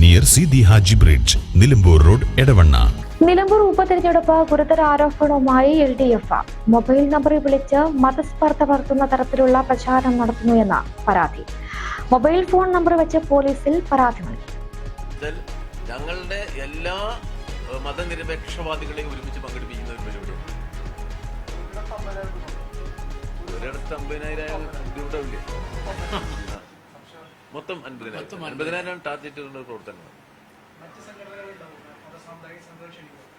near Sidi Haji bridge Nilambur road Edavanna Nilambur ഉപതെരഞ്ഞെടുപ്പ് ഗുരുതര ആരോപണവുമായി എൽ ഡി എഫ് മൊബൈൽ നമ്പറിൽ വിളിച്ച് മതസ്പർദ്ധ വളർത്തുന്ന തരത്തിലുള്ള പ്രചാരണം നടത്തുന്നു നടത്തുന്നുവെന്ന പരാതി. മൊബൈൽ ഫോൺ നമ്പർ വെച്ച് പോലീസിൽ പരാതി നൽകി. ഞങ്ങളുടെ എല്ലാ മതനിരപേക്ഷവാദികളെയും ഒരുമിച്ച് പങ്കെടുപ്പിക്കുന്ന ഒരു പരിപാടിയാണ് ഒരിടത്ത് അമ്പതിനായിരം മൊത്തം അൻപതിനായിരം. അൻപതിനായിരം. ടാർഗറ്റ് പ്രവർത്തനമാണ്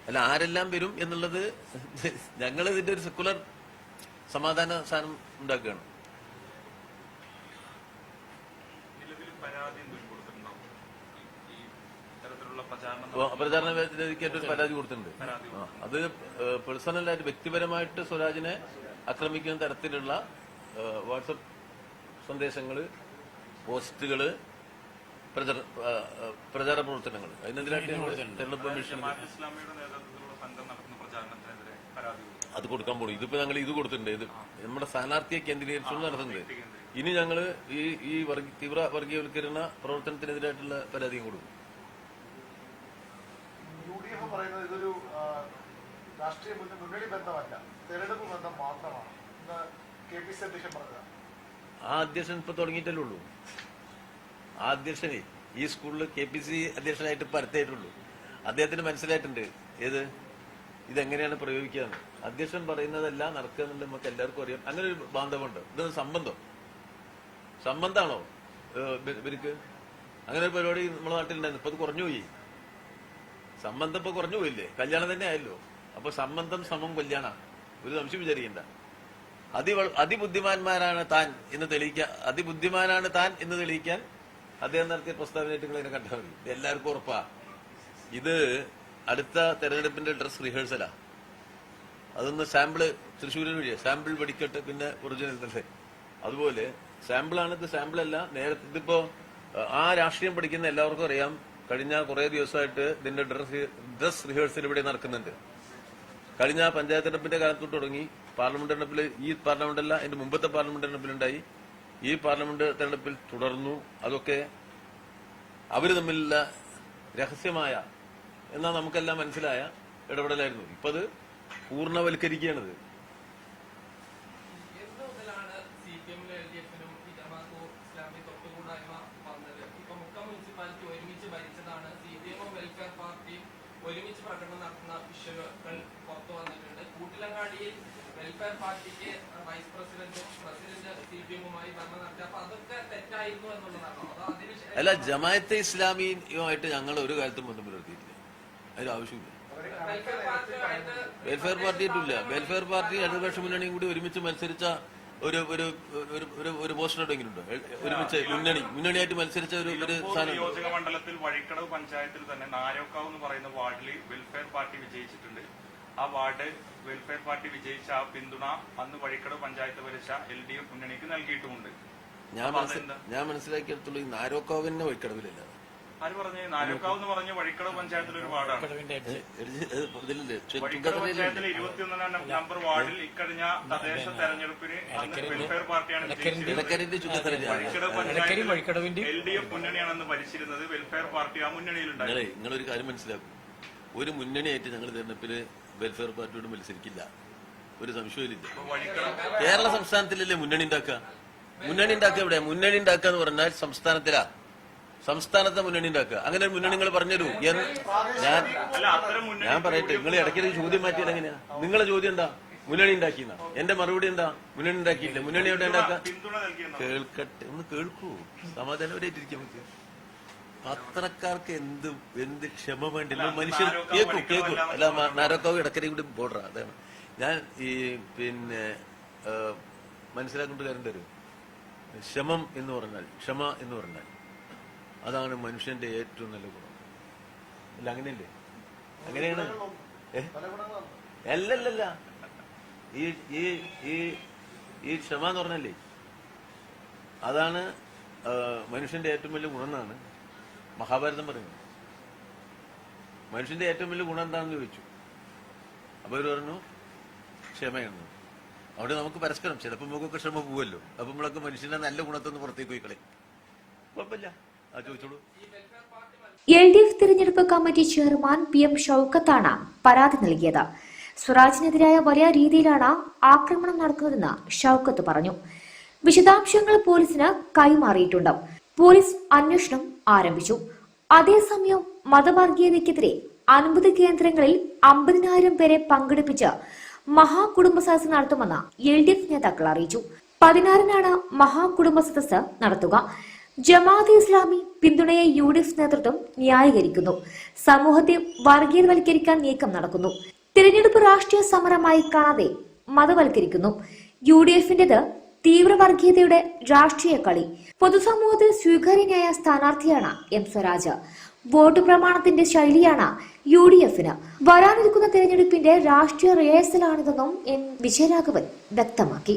അല്ല ആരെല്ലാം വരും എന്നുള്ളത് ഞങ്ങൾ ഇതിന്റെ ഒരു സെക്കുലർ സമാധാന സാധനം ഉണ്ടാക്കുകയാണ്. അപ്രചാരണ പ്രചാരണ വേദിക്കായിട്ട് പരാതി കൊടുത്തിട്ടുണ്ട്. അത് പേഴ്സണലായിട്ട് വ്യക്തിപരമായിട്ട് സ്വരാജിനെ ആക്രമിക്കുന്ന തരത്തിലുള്ള വാട്സപ്പ് സന്ദേശങ്ങൾ പോസ്റ്റുകൾ പ്രചര പ്രവർത്തനങ്ങൾ അതിനെതിരായിട്ട് തെരഞ്ഞെടുപ്പ് കമ്മീഷൻ അത് കൊടുക്കാൻ പോകും ഇതിപ്പോ ഞങ്ങൾ ഇത് കൊടുത്തിട്ടുണ്ട്. ഇത് നമ്മുടെ സ്ഥാനാർത്ഥിയെ കേന്ദ്രീകരിച്ചുകൊണ്ട് നടത്തുന്നത്. ഇനി ഞങ്ങൾ ഈ ഈ തീവ്ര വർഗീയവൽക്കരണ പ്രവർത്തനത്തിനെതിരായിട്ടുള്ള പരാതിയും കൊടുക്കും. യു ഡി എഫ് പറയുന്നത് ഇതൊരു രാഷ്ട്രീയ മുന്ന- മുന്നണി ബന്ധമല്ല. തെരഞ്ഞെടുപ്പ് ബന്ധം മാത്രമാണ്. ഇന്ന് കെ പി സി അധ്യക്ഷൻ പറഞ്ഞതാണ് ആ അധ്യക്ഷൻ ഇപ്പൊ തുടങ്ങിയിട്ടല്ലേ ഉള്ളൂ. ആ അധ്യക്ഷനെ ഈ സ്കൂളിൽ കെ പി സി അധ്യക്ഷനായിട്ട് പരത്തേറ്റുള്ളൂ അദ്ദേഹത്തിന് മനസ്സിലായിട്ടുണ്ട്. ഏത്? ഇതെങ്ങനെയാണ് പ്രയോഗിക്കുക അധ്യക്ഷൻ പറയുന്നതെല്ലാം നടക്കുന്നുണ്ട് നമുക്ക് എല്ലാവർക്കും അറിയാം. അങ്ങനെ ഒരു ബാന്ധവമുണ്ട്. ഇതൊരു സംബന്ധം. സംബന്ധമാണോ ഇവർക്ക് അങ്ങനെ ഒരു പരിപാടി നമ്മുടെ നാട്ടിലുണ്ടായിരുന്നു. ഇപ്പൊ അത് കുറഞ്ഞു പോയി. സംബന്ധം ഇപ്പൊ കുറഞ്ഞു പോയില്ലേ? കല്യാണം തന്നെ ആയല്ലോ. അപ്പൊ സംബന്ധം സമം കല്യാണ. ഒരു സംശയം വിചാരിക്കണ്ട. അതി അതിബുദ്ധിമാന്മാരാണ് താൻ എന്ന് തെളിയിക്കാൻ അതിബുദ്ധിമാനാണ് താൻ എന്ന് തെളിയിക്കാൻ അദ്ദേഹം നടത്തിയ പ്രസ്താവനയായിട്ട് നിങ്ങൾ കണ്ടാൽ മതി. ഇത് എല്ലാവർക്കും ഉറപ്പാ. ഇത് അടുത്ത തെരഞ്ഞെടുപ്പിന്റെ ഡ്രസ് റിഹേഴ്സലാ. അതൊന്ന് സാമ്പിൾ തൃശ്ശൂരിൽ വഴിയാ. സാമ്പിൾ പഠിക്കട്ടെ പിന്നെ ഒറിജിനൽ തന്നെ. അതുപോലെ സാമ്പിളാണ് ഇത് സാമ്പിൾ അല്ല നേരത്തെ ഇതിപ്പോ ആ രാഷ്ട്രീയം പഠിക്കുന്ന എല്ലാവർക്കും അറിയാം. കഴിഞ്ഞ കുറെ ദിവസമായിട്ട് ഇതിന്റെ ഡ്രസ് ഡ്രസ് റിഹേഴ്സൽ ഇവിടെ നടക്കുന്നുണ്ട്. കഴിഞ്ഞ പഞ്ചായത്ത് തെരഞ്ഞെടുപ്പിന്റെ കാലത്ത് തുടങ്ങി പാർലമെന്റ് തെരഞ്ഞെടുപ്പിൽ ഈ പാർലമെന്റ് അല്ല അതിന്റെ മുമ്പത്തെ പാർലമെന്റ് തെരഞ്ഞെടുപ്പിലുണ്ടായി. ഈ പാർലമെന്റ് തെരഞ്ഞെടുപ്പിൽ തുടർന്നു. അതൊക്കെ അവർ തമ്മിലുള്ള രഹസ്യമായ എന്നാൽ നമുക്കെല്ലാം മനസ്സിലായ ഇടപെടലായിരുന്നു. ഇപ്പത് പൂർണവൽക്കരിക്കുകയാണത് എന്ന് മുതലാണ് സി പി എമ്മിലും എൽ ഡി എഫിനും ഈ ജമാഅത്തും ഇസ്ലാമി തൊട്ടുകൂടായ്മ വന്നത് ഇപ്പൊ മുക്കം മുനിസിപ്പാലിറ്റി ഒരുമിച്ച് ഭരിച്ചതാണ് സി പി എമ്മും വെൽഫെയർ പാർട്ടിയും ഒരുമിച്ച് പ്രകടനം നടത്തുന്ന വിഷയങ്ങൾ പുറത്തു വന്നിട്ടുണ്ട്. കൂട്ടിലങ്ങാടിയിൽ വെൽഫെയർ പാർട്ടിക്ക് വൈസ് പ്രസിഡന്റും പ്രസിഡന്റ് സി പി എമ്മുമായി ഭരണം നടത്തി. അപ്പൊ അതൊക്കെ തെറ്റായിരുന്നു എന്നുള്ളതാണ്. അതോ അതിന് അല്ല ജമായത്തെ ഇസ്ലാമിയുമായിട്ട് ഞങ്ങൾ ഒരു കാലത്തും ബന്ധം പുലർത്തിയിട്ടില്ല. അതിന് ആവശ്യമില്ല. വെൽഫെയർ പാർട്ടിയായിട്ടില്ല. വെൽഫെയർ പാർട്ടി ഇടതുപക്ഷ മുന്നണിയും കൂടി ഒരുമിച്ച് മത്സരിച്ച ഒരു ഒരു ഒരു ഒരു പോസ്റ്റർ എവിടെയെങ്കിലും ഉണ്ടോ ഒരുമിച്ച് മുന്നണി മുന്നണിയായിട്ട് മത്സരിച്ച ഒരു ഒരു സാധനം നിയോജക മണ്ഡലത്തിൽ വഴിക്കടവ് പഞ്ചായത്തിൽ തന്നെ നാരോക്കാവ് എന്ന് പറയുന്ന വാർഡിൽ വെൽഫെയർ പാർട്ടി വിജയിച്ചിട്ടുണ്ട്. ആ വാർഡ് വെൽഫെയർ പാർട്ടി വിജയിച്ച ആ പിന്തുണ അന്ന് വഴിക്കടവ് പഞ്ചായത്ത് ഭരിച്ച എൽ ഡി എഫ് മുന്നണിക്ക് നൽകിയിട്ടുമുണ്ട്. ഞാൻ? ഞാൻ മനസ്സിലാക്കിയെടുത്തുള്ളൂ ഈ നാരോക്കാവിന്റെ വഴിക്കടവിലല്ല. ആര് പറഞ്ഞു? എന്ന് പറഞ്ഞ വഴിക്കടവ് പഞ്ചായത്തിൽ ഒരു വാർഡാണ്. വഴിക്കടവ് പഞ്ചായത്തിലെ ഇരുപത്തിയൊന്നാം നമ്പർ വാർഡിൽ ഇക്കഴിഞ്ഞ തദ്ദേശ തെരഞ്ഞെടുപ്പിന് വെൽഫെയർ പാർട്ടിയാണ് വിജയിച്ചത് ഇടക്കരന്റെ ചുറ്റത്തരഞ്ഞ വഴിക്കടവ് പഞ്ചായത്തിൽ എൽ ഡി എഫ് മുന്നണിയാണ് അന്ന് ഭരിച്ചിരുന്നത്. വെൽഫെയർ പാർട്ടി ആ നിങ്ങളൊരു കാര്യം മനസ്സിലാക്കും. ഒരു മുന്നണിയായിട്ട് ഞങ്ങൾ തെരഞ്ഞെടുപ്പിൽ വെൽഫെയർ പാർട്ടിയോട് മത്സരിക്കില്ല. ഒരു സംശയമില്ല കേരള സംസ്ഥാനത്തിലല്ലേ മുന്നണി ഉണ്ടാക്കുക? മുന്നണി ഉണ്ടാക്കുക എവിടെയാ? മുന്നണി ഉണ്ടാക്കുക എന്ന് പറഞ്ഞാൽ സംസ്ഥാനത്തിലാ. സംസ്ഥാനത്തെ മുന്നണി ഉണ്ടാക്കുക. അങ്ങനെ ഒരു മുന്നണി നിങ്ങൾ പറഞ്ഞുതരൂ. ഞാൻ ഞാൻ പറയട്ടെ നിങ്ങൾ ഇടയ്ക്കിടയ്ക്ക് ചോദ്യം മാറ്റിയത് എങ്ങനെയാ? നിങ്ങളെ ചോദ്യം എന്താ? മുന്നണി ഉണ്ടാക്കിയെന്ന? എന്റെ മറുപടി എന്താ? മുന്നണി ഉണ്ടാക്കിയില്ല മുന്നണി എവിടെ കേൾക്കട്ടെ ഒന്ന് കേൾക്കൂ. സമാധാനപരമായിട്ടിരിക്കാൻ പറ്റും പത്രക്കാർക്ക് എന്ത് എന്ത് ക്ഷമ വേണ്ടില്ല മനുഷ്യർ കേൾക്കൂ കേൾക്കൂ. അല്ല നരക്കോ ഇടക്കരയും കൂടി ബോർഡറാ അതാണ്. ഞാൻ ഈ പിന്നെ മനസ്സിലാക്കേണ്ട കാര്യം തരും ക്ഷമം എന്ന് പറഞ്ഞാൽ ക്ഷമ എന്ന് പറഞ്ഞാൽ അതാണ് മനുഷ്യന്റെ ഏറ്റവും നല്ല ഗുണം. അല്ല അങ്ങനെയല്ലേ? അങ്ങനെയാണ്. അല്ലല്ലല്ല. ഈ ഈ ഈ ഈ ക്ഷമ എന്ന് പറഞ്ഞല്ലേ? അതാണ് മനുഷ്യന്റെ ഏറ്റവും വലിയ ഗുണം എന്നാണ് മഹാഭാരതം പറയുന്നത്. മനുഷ്യന്റെ ഏറ്റവും വലിയ ഗുണം എന്താണെന്ന് ചോദിച്ചു. അപ്പൊ ഇവർ പറഞ്ഞു ക്ഷമയാണ് അവിടെ നമുക്ക് പരസ്പരം ചിലപ്പോൾ നമുക്കൊക്കെ ക്ഷമ പോവുമല്ലോ. അപ്പൊ നമ്മളൊക്കെ മനുഷ്യന്റെ നല്ല ഗുണത്തൊന്ന് പുറത്തേക്ക് പോയി കളയും. കുഴപ്പമില്ല. എൽ ഡി എഫ് തിരഞ്ഞെടുപ്പ് കമ്മിറ്റി ചെയർമാൻ പി എം ഷൌക്കത്താണ് പരാതി നൽകിയത്. സ്വരാജിനെതിരായ വലിയ രീതിയിലാണ് ആക്രമണം നടക്കുന്നതെന്ന് ഷൌക്കത്ത് പറഞ്ഞു. വിശദാംശങ്ങൾ പോലീസിന് കൈമാറിയിട്ടുണ്ട്. പോലീസ് അന്വേഷണം ആരംഭിച്ചു. അതേസമയം മതവർഗീയതയ്ക്കെതിരെ അൻപത് കേന്ദ്രങ്ങളിൽ അമ്പതിനായിരം പേരെ പങ്കെടുപ്പിച്ച് മഹാകുടുംബ സദസ് നടത്തുമെന്ന് എൽ ഡി എഫ് നേതാക്കൾ അറിയിച്ചു. പതിനാറിനാണ് മഹാകുടുംബ സദസ് നടത്തുക. ജമാഅത്തെ ഇസ്ലാമി പിന്തുണയെ യു ഡി എഫ് നേതൃത്വം ന്യായീകരിക്കുന്നു. സമൂഹത്തെ വർഗീയവൽക്കരിക്കാൻ നീക്കം നടക്കുന്നു. തിരഞ്ഞെടുപ്പ് രാഷ്ട്രീയ സമരമായി കാണാതെ മതവൽക്കരിക്കുന്നു. യു ഡി എഫിന്റേത് തീവ്രവർഗീയതയുടെ രാഷ്ട്രീയ കളി. പൊതുസമൂഹത്തിൽ സ്വീകാര്യനായ സ്ഥാനാർത്ഥിയാണ് എം സ്വരാജ്. വോട്ട് പ്രമാണത്തിന്റെ ശൈലിയാണ് യു ഡി എഫിന് വരാനിരിക്കുന്ന തെരഞ്ഞെടുപ്പിന്റെ രാഷ്ട്രീയ റിഹേഴ്സലാണിതെന്നും എൻ വിജയരാഘവൻ വ്യക്തമാക്കി.